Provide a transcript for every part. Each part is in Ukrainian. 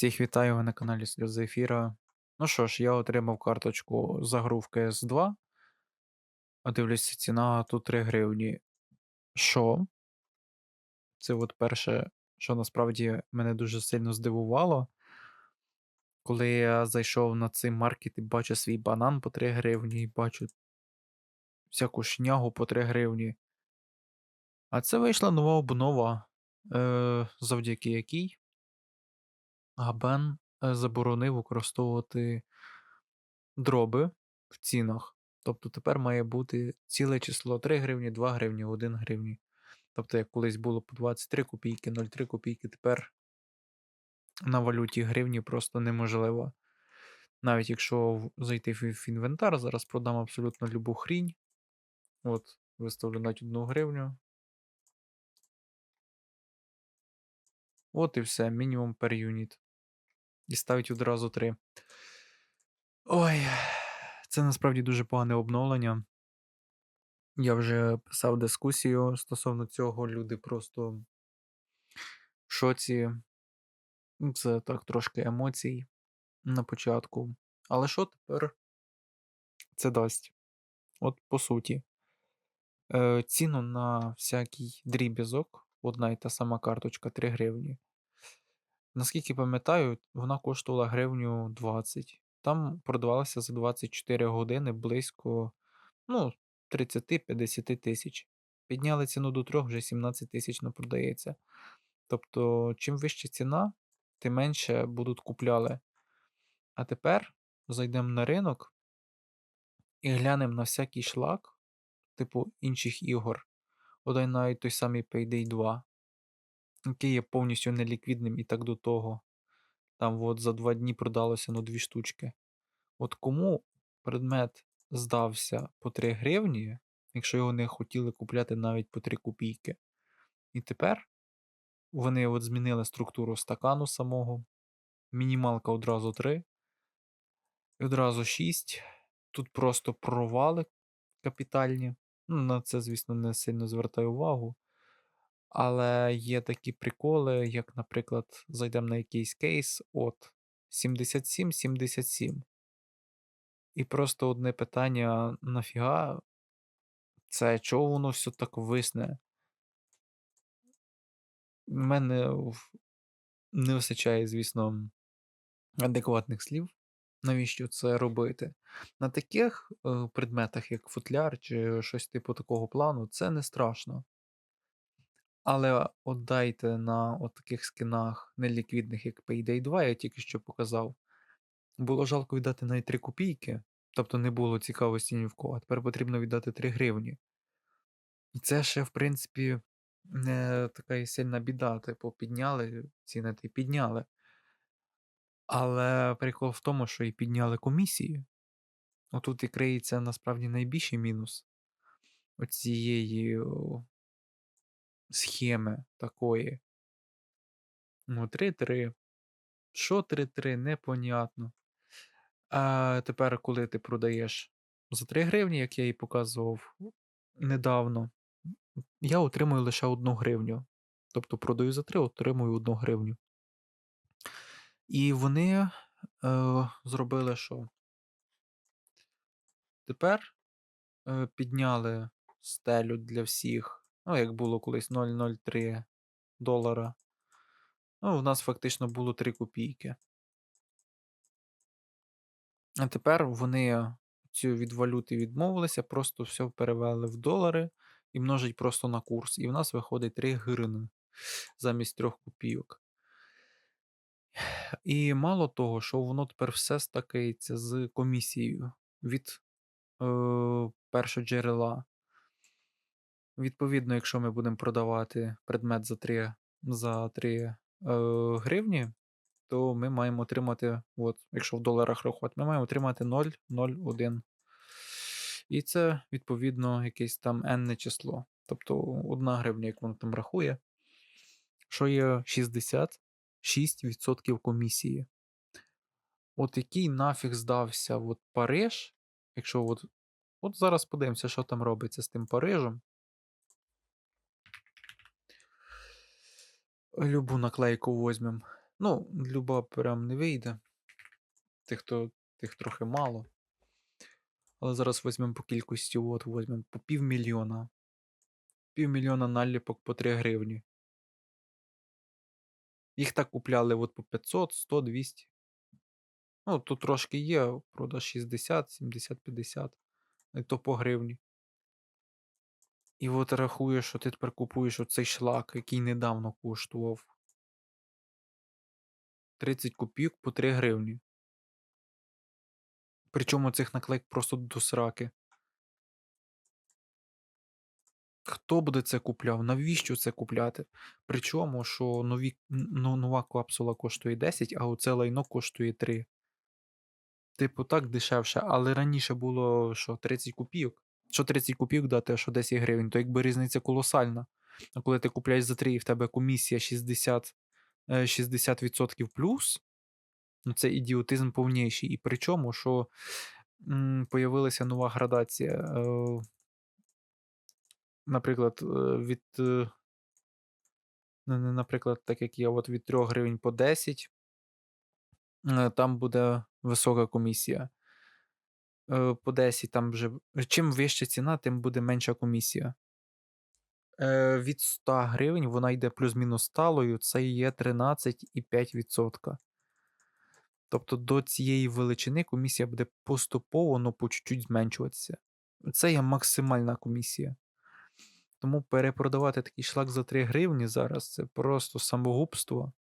Всіх вітаю ви на каналі Сльози Ефіра. Ну що ж, я отримав карточку за гру в CS2. А дивлюся, ціна тут 3 гривні. Що? Це от перше, що насправді мене дуже сильно здивувало. Коли я зайшов на цей маркет і бачу свій банан по 3 гривні, і бачу всяку шнягу по 3 гривні. А це вийшла нова обнова, е, завдяки якій Габен е, заборонив використовувати дроби в цінах. Тобто тепер має бути ціле число 3 гривні, 2 гривні, 1 гривні. Тобто, як колись було по 23 копійки, 0,3 копійки, тепер на валюті гривні просто неможливо. Навіть якщо зайти в інвентар, зараз продам абсолютно любу хрінь. От, виставлю навіть 1 гривню. От і все, мінімум per unit. І ставить одразу 3. Ой, це насправді дуже погане обновлення. Я вже писав дискусію стосовно цього. Люди просто в шоці. Це так трошки емоцій на початку. Але що тепер це дасть? От по суті, е, ціну на всякий дріб'язок, одна і та сама карточка 3 гривні. Наскільки пам'ятаю, вона коштувала гривню 20. Там продавалася за 24 години близько ну, 30-50 тисяч. Підняли ціну до 3, вже 17 тисяч не продається. Тобто, чим вища ціна, тим менше будуть купляли. А тепер зайдемо на ринок і глянемо на всякий шлак, типу інших ігор. Один навіть той самий Payday 2, який є повністю неліквідним і так до того. Там от за два дні продалося ну, дві штучки. От кому предмет здався по 3 гривні, якщо його не хотіли купляти навіть по 3 копійки. І тепер вони от змінили структуру стакану самого. Мінімалка одразу 3. І одразу 6. Тут просто провали капітальні. Ну, На це, звісно, не сильно звертаю увагу. Але є такі приколи, як, наприклад, зайдемо на якийсь кейс от 77-77. І просто одне питання: нафіга? Це чого воно все так висне? У мене не вистачає, звісно, адекватних слів, навіщо це робити. На таких е, предметах, як футляр чи щось типу такого плану, це не страшно. Але от дайте на таких скинах неліквідних, як Payday 2, я тільки що показав. Було жалко віддати навіть 3 копійки, тобто не було цікавості ні в кого. А тепер потрібно віддати 3 гривні. І це ще, в принципі, не така сильна біда. Типу, підняли ціни і підняли. Але прикол в тому, що і підняли комісії. Отут і криється насправді найбільший мінус оцієї схеми такої. Ну, 3-3. Що 3-3, непонятно. А тепер, коли ти продаєш за 3 гривні, як я і показував недавно, я отримую лише 1 гривню. Тобто продаю за 3, отримую 1 гривню. І вони е, зробили що? Тепер е, підняли стелю для всіх. Ну, як було колись 0,03 долара. Ну, у нас фактично було 3 копійки. А тепер вони цю від валюти відмовилися, просто все перевели в долари і множать просто на курс. І в нас виходить 3 гривни замість 3 копійок. І мало того, що воно тепер все стакається з комісією від е, першого джерела. Відповідно, якщо ми будемо продавати предмет за 3 за 3 е, гривні, то ми маємо отримати, от, якщо в доларах рахувати, ми маємо отримати 0,01. І це, відповідно, якесь там n число. Тобто 1 гривня, як воно там рахує, що є 66% комісії. От який нафіг здався от Париж, якщо от, от зараз подивимося, що там робиться з тим Парижем. Любу наклейку возьмем. Ну, люба прям не вийде. Тих, хто тих трохи мало. Але зараз візьмемо по кількості, от візьмемо по півмільйона. Півмільйона наліпок по 3 гривні. Їх так купляли от по 500, 100, 200. Ну, тут трошки є, продаж 60, 70, 50. І то по гривні. І от рахуєш, що ти тепер купуєш оцей шлак, який недавно коштував 30 копійок по 3 гривні. Причому цих наклейк просто до сраки. Хто буде це купляв? Навіщо це купляти? Причому, що нові, ну, нова капсула коштує 10, а оце лайно коштує 3. Типу, так дешевше, але раніше було що 30 копійок. Що 30 копійок дати, а що 10 гривень, то якби різниця колосальна. А коли ти купляєш за 3 і в тебе комісія 60, е, 60% плюс, ну це ідіотизм повніший. І причому, що м, появилася нова градація. Е, наприклад, е, від. е, Наприклад, так як я, от від 3 гривень по 10, е, там буде висока комісія. Е, По 10 там вже. Чим вища ціна, тим буде менша комісія. Е, Від 100 гривень вона йде плюс-мінус сталою, це є 13,5%. Тобто до цієї величини комісія буде поступово, ну по чуть-чуть зменшуватися. Це є максимальна комісія. Тому перепродавати такий шлак за 3 гривні зараз це просто самогубство.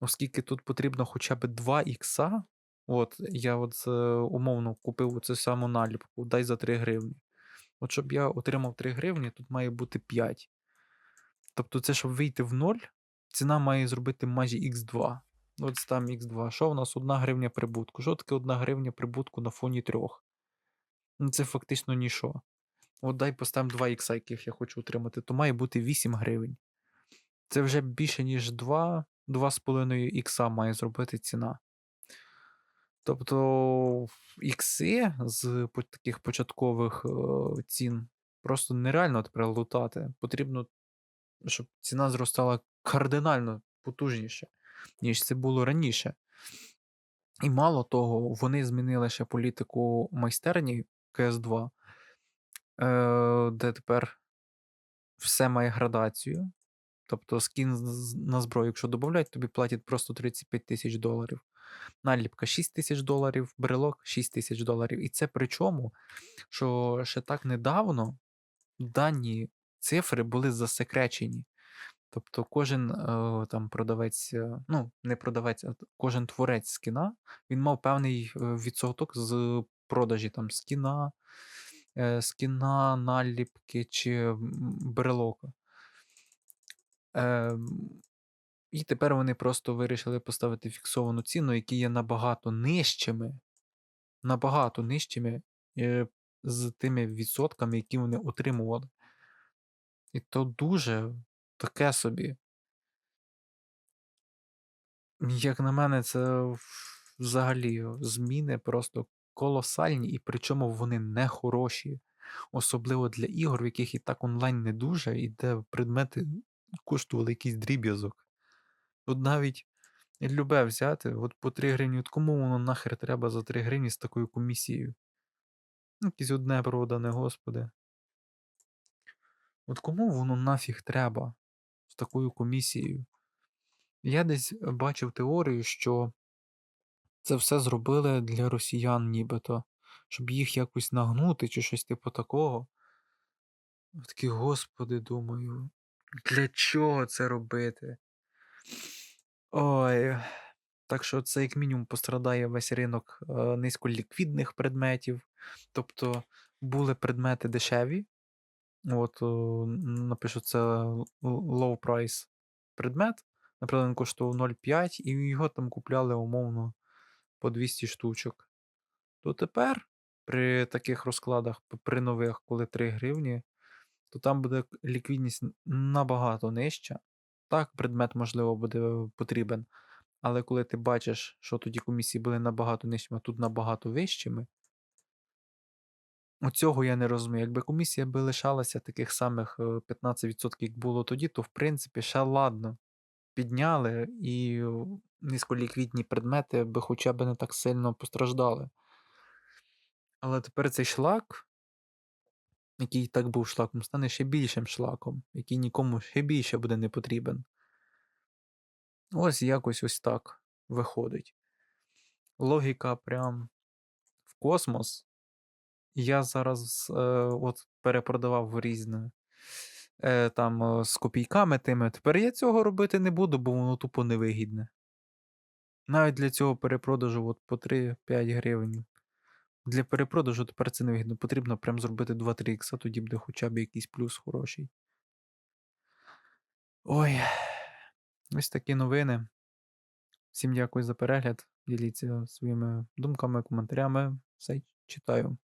Оскільки тут потрібно хоча б 2 ікса. От, я от е, умовно купив цю саму наліпку, дай за 3 гривні. От щоб я отримав 3 гривні, тут має бути 5. Тобто, це, щоб вийти в 0, ціна має зробити майже Х2. От там Х2. Що в нас 1 гривня прибутку? Що таке 1 гривня прибутку на фоні 3? Ну, це фактично нічого. От дай поставимо 2 ікса, яких я хочу отримати, то має бути 8 гривень. Це вже більше, ніж 2, 2,5 ікса має зробити ціна. Тобто ікси з таких початкових е, цін просто нереально тепер лутати. Потрібно, щоб ціна зростала кардинально потужніше, ніж це було раніше. І мало того, вони змінили ще політику майстерні CS2, е, де тепер все має градацію. Тобто скін на зброю, якщо додають, тобі платять просто 35 тисяч доларів. Наліпка 6 тисяч доларів, брелок 6 тисяч доларів. І це причому, що ще так недавно дані цифри були засекречені. Тобто кожен е, там продавець, е, ну, не продавець, а кожен творець скіна, він мав певний е, відсоток з продажі там скіна, скіна, наліпки чи брелока. І тепер вони просто вирішили поставити фіксовану ціну, які є набагато нижчими, набагато нижчими е, з тими відсотками, які вони отримували. І то дуже таке собі. Як на мене, це взагалі зміни просто колосальні, і причому вони не хороші. Особливо для ігор, в яких і так онлайн не дуже, і де предмети коштували якийсь дріб'язок. От навіть любе взяти, от по 3 гривні, от кому воно нахер треба за 3 гривні з такою комісією? Ну, Якесь одне продане, господи. От кому воно нафіг треба з такою комісією? Я десь бачив теорію, що це все зробили для росіян, нібито, щоб їх якось нагнути чи щось типу такого. Такий, господи, думаю, для чого це робити? Ой. Так що це як мінімум пострадає весь ринок е, низьколіквідних предметів. Тобто були предмети дешеві. От, о, напишу, це low price предмет. Наприклад, він коштував 0,5 і його там купляли умовно по 200 штучок. То тепер при таких розкладах, при нових, коли 3 гривні, то там буде ліквідність набагато нижча. Так, предмет, можливо, буде потрібен. Але коли ти бачиш, що тоді комісії були набагато нижчими, а тут набагато вищими, оцього я не розумію. Якби комісія би лишалася таких самих е, 15%, як було тоді, то в принципі ще ладно. Підняли і низьколіквідні предмети би хоча б не так сильно постраждали. Але тепер цей шлак, який так був шлаком, стане ще більшим шлаком, який нікому ще більше буде не потрібен. Ось якось ось так виходить. Логіка прям в космос. Я зараз е, от перепродавав різне е, там е, з копійками тими. Тепер я цього робити не буду, бо воно тупо невигідне. Навіть для цього перепродажу от по 3-5 гривень. Для перепродажу тепер це невигідно. Потрібно прям зробити 2-3 ікса, тоді буде хоча б якийсь плюс хороший. Ой, ось такі новини. Всім дякую за перегляд. Діліться своїми думками, коментарями. Все читаю.